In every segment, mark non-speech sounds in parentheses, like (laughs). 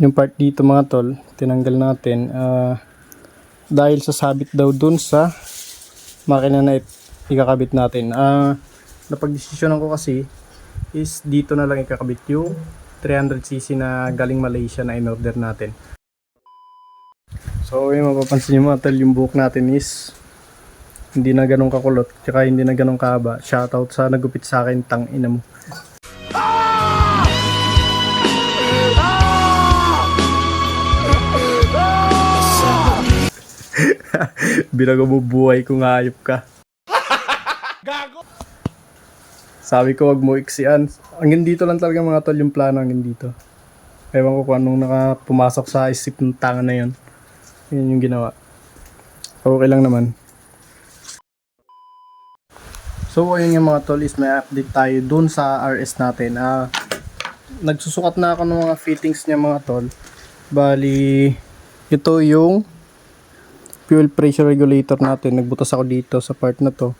yung part dito mga tol, tinanggal natin. ah, dahil sa sabit daw dun sa makina na it- ikakabit natin. Ah, napagdesisyonan ko kasi is dito na lang ikakabit yung 300cc na galing Malaysia na in-order natin. So, yung mapapansin nyo mga tol, yung buhok natin is hindi na ganun kakulot, tsaka hindi na ganun kahaba. Shoutout sa nagupit sa akin, tang ina mo. (laughs) Binago mo buhay kung hayop ka. (laughs) Sabi ko wag mo iksian. Hanggang dito lang talaga mga tol yung plano hanggang dito. Ewan ko kung anong naka pumasok sa isip ng tanga na yun. Yun yung ginawa. Okay lang naman. So ayun yung mga tol is may update tayo dun sa RS natin. Ah, nagsusukat na ako ng mga fittings niya mga tol. Bali, ito yung fuel pressure regulator natin. Nagbutas ako dito sa part na to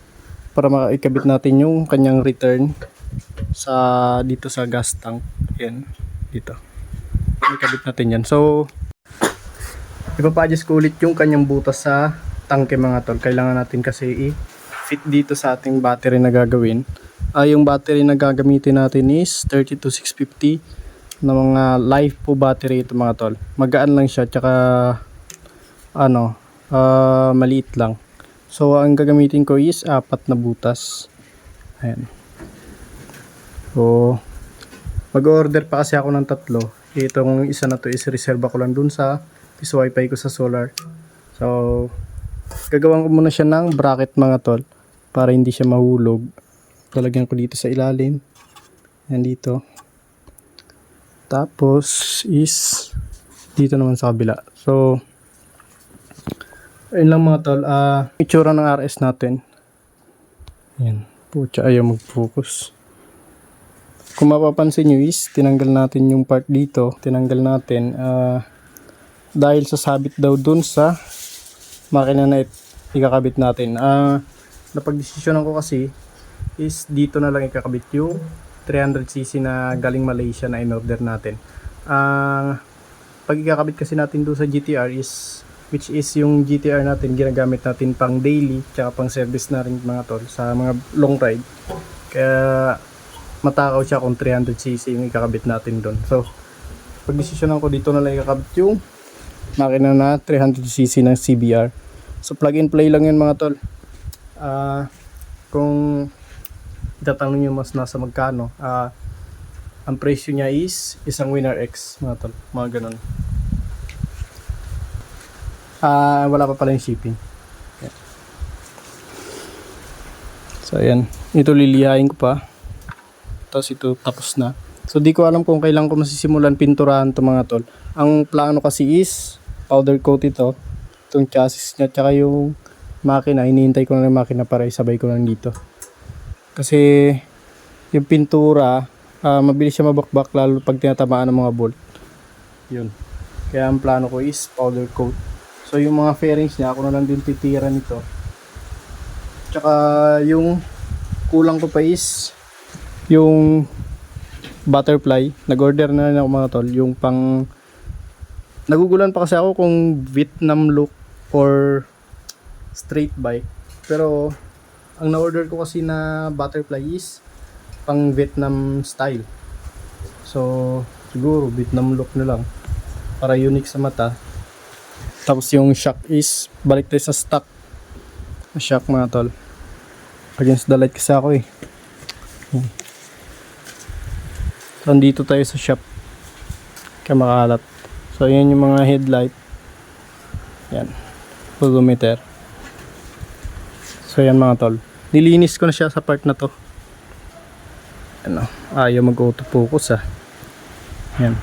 para maikabit natin yung kanyang return sa dito sa gas tank. Yan, dito. Ikabit natin yan. So, ipapadjust ko ulit yung kanyang butas sa tangke mga tol. Kailangan natin kasi i-fit dito sa ating battery na gagawin. Ah, yung battery na gagamitin natin is 32650 na mga life po battery ito mga tol. Magaan lang siya tsaka ano, ah, maliit lang. So, ang gagamitin ko is apat na butas. Ayan. So, mag-order pa kasi ako ng tatlo. Itong isa na to is reserve ko lang dun sa is wifi ko sa solar. So, gagawan ko muna siya ng bracket mga tol para hindi siya mahulog. Talagyan ko dito sa ilalim. Yan dito. Tapos is dito naman sa kabila. So, ayun lang mga tol. Ah, itsura ng RS natin. Yan. Pucha, ayaw mag-focus. Kung mapapansin nyo is, tinanggal natin yung part dito. Tinanggal natin. ah, dahil sa sabit daw dun sa makina na it- ikakabit natin. Ah, napagdesisyonan ko kasi is dito na lang ikakabit yung 300cc na galing Malaysia na in-order natin. Ah, pag ikakabit kasi natin doon sa GTR is which is yung GTR natin ginagamit natin pang daily tsaka pang service na rin mga tol sa mga long ride. Kaya matakaw siya kung 300cc yung ikakabit natin doon. So, pagdesisyonan ko dito na lang ikakabit yung makina na 300cc ng CBR. So, plug and play lang yun mga tol. Ah, kung itatanong nyo mas nasa magkano, ah, ang presyo niya is isang Winner X mga tol, mga ganun. Ah, wala pa pala yung shipping. So, ayan. Ito lilihain ko pa. Tapos ito tapos na. So, di ko alam kung kailan ko masisimulan pinturahan to mga tol. Ang plano kasi is powder coat ito. Itong chassis niya. Tsaka yung makina. Hinihintay ko na yung makina para isabay ko lang dito. Kasi yung pintura, ah, mabilis siya mabakbak lalo pag tinatamaan ng mga bolt. Yun. Kaya ang plano ko is powder coat. So yung mga fairings niya, ako na lang din titira nito. Tsaka yung kulang ko pa is yung butterfly. Nag-order na rin ako mga tol. Yung pang... Nagugulan pa kasi ako kung Vietnam look or straight bike. Pero ang na-order ko kasi na butterfly is pang Vietnam style. So siguro Vietnam look na lang para unique sa mata. Tapos yung shock is balik tayo sa stock shock mga tol. Against the light kasi ako eh. So, andito tayo sa shop. Kaya makalat. So, yan yung mga headlight. Yan. Odometer. So, yan mga tol. Nilinis ko na siya sa part na to. Ano, ayaw mag-autofocus ah. Yan.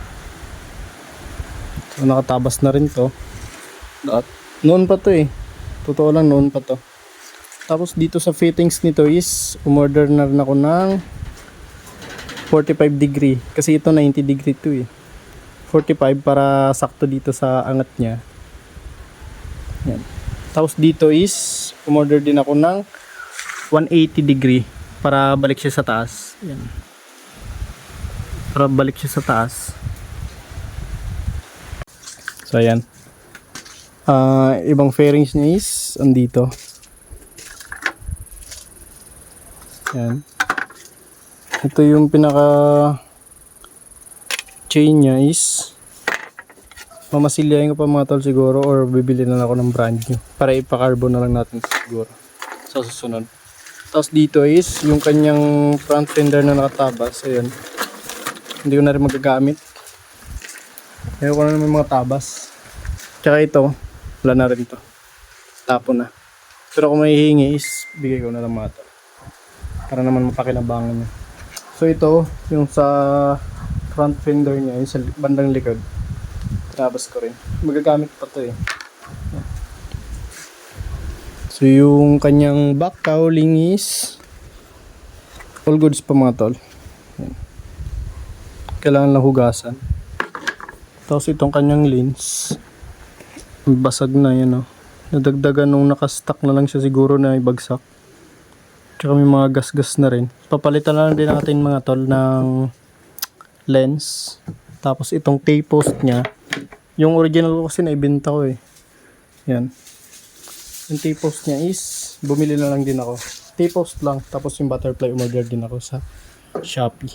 So, nakatabas na rin to. At noon pa to eh. Totoo lang noon pa to. Tapos dito sa fittings nito is umorder na rin ako ng 45 degree. Kasi ito 90 degree to eh. 45 para sakto dito sa angat niya. Yan. Tapos dito is umorder din ako ng 180 degree para balik siya sa taas. Yan. Para balik siya sa taas. So, ayan. Ah, ibang fairings niya is andito. Ayan. Ito yung pinaka chain niya is mamasilyahin ko pa mga tol siguro or bibili na lang ako ng brand new para ipa-carbon na lang natin siguro sa susunod. Tapos dito is yung kanyang front fender na nakatabas. Ayan. Hindi ko na rin magagamit. Ayaw ko na naman mga tabas. Tsaka ito, wala na rin to. Tapo na. Pero kung may hihingi is, bigay ko na lang mga to. Para naman mapakinabangan niya. So ito, yung sa front fender niya, yung sa bandang likod. Tabas ko rin. Magagamit pa to eh. So yung kanyang back cowling is all goods pa mga tol. Yan. Kailangan lang hugasan. Tapos itong kanyang lens. Basag na yan oh. Nadagdagan nung nakastock na lang siya siguro na ibagsak. Tsaka may mga gas-gas na rin. Papalitan na lang din natin mga tol ng lens. Tapos itong tape post niya. Yung original ko kasi naibenta ko eh. Yan. Yung tape post niya is, bumili na lang din ako. Tape post lang, tapos yung butterfly umorder din ako sa Shopee.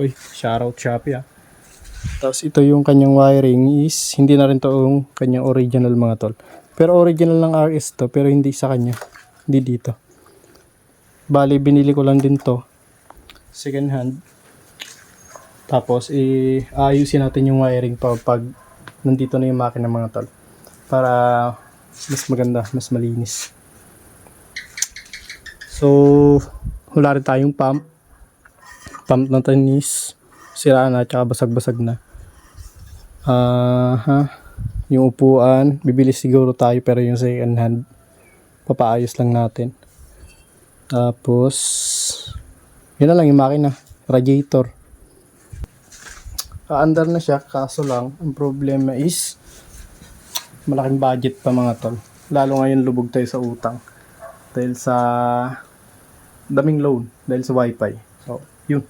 Uy, shoutout Shopee ah. Tapos ito yung kanyang wiring is, hindi na rin to yung kanyang original mga tol. Pero original ng RS to, pero hindi sa kanya. Hindi dito. Bali, binili ko lang din to. Second hand. Tapos, i ayusin natin yung wiring pa pag nandito na yung makina mga tol. Para mas maganda, mas malinis. So, wala rin tayong pump. Pump natin is sira na, tsaka basag-basag na. Ah, ha. Yung upuan, bibili siguro tayo pero yung second hand, papaayos lang natin. Tapos, yun na lang yung makina, radiator. Kaandar na siya, kaso lang, ang problema is, malaking budget pa mga tol. Lalo ngayon lubog tayo sa utang. Dahil sa daming loan, dahil sa wifi. So, yun.